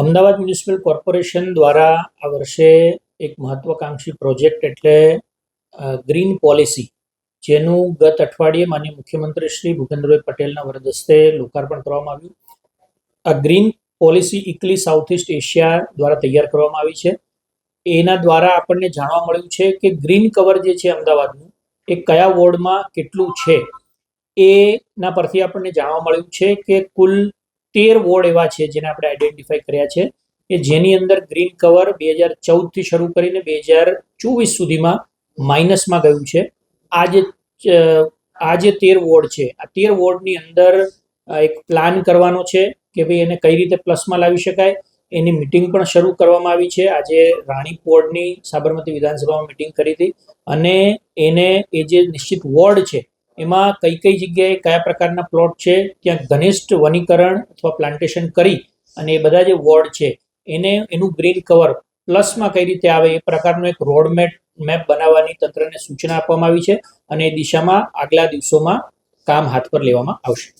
Ahmedabad municipal corporation દ્વારા આ વર્ષે એક મહત્વાકાંક્ષી પ્રોજેક્ટ એટલે ગ્રીન પોલિસી, જેનું ગત અઠવાડિયે માન્ય મુખ્યમંત્રી શ્રી ભૂપેન્દ્રભાઈ પટેલના વરદસ્તે લોકાર્પણ કરવામાં આવ્યું. આ green policy ICLEI South East Asia દ્વારા તૈયાર કરવામાં આવી છે. એના દ્વારા આપણને જાણવા મળ્યું છે કે ગ્રીન કવર જે છે અમદાવાદનું, એ કયા વોર્ડમાં કેટલું છે? એના પરથી આપણને જાણવા મળ્યું છે કે કુલ તેર વોર્ડ એવા છે જેને આપણે આઈડેન્ટિફાઈ કર્યા છે કે જેની અંદર ગ્રીન કવર બે હજાર ચૌદથી શરૂ કરીને બે હજાર ચોવીસ સુધીમાં માઇનસમાં ગયું છે. આ જે આ જે તેર વોર્ડ છે, આ તેર વોર્ડની અંદર એક પ્લાન કરવાનો છે કે ભાઈ એને કઈ રીતે પ્લસમાં લાવી શકાય. એની મિટિંગ પણ શરૂ કરવામાં આવી છે. આજે રાણી વોર્ડની સાબરમતી વિધાનસભામાં મિટિંગ કરી હતી અને એને એ જે નિશ્ચિત વોર્ડ છે એમાં કઈ કઈ જગ્યાએ કયા પ્રકારના પ્લોટ છે? ત્યાં ઘનિષ્ઠ વનીકરણ અથવા પ્લાન્ટેશન કરી અને એ બધા જે વોર્ડ છે, એને એનું ગ્રીન કવર પ્લસમાં કઈ રીતે આવે, એ પ્રકારનો એક રોડ મેપ મેપ બનાવવાની તંત્રને સૂચના આપવામાં આવી છે અને એ દિશામાં આગલા દિવસોમાં કામ હાથ પર લેવામાં આવશે.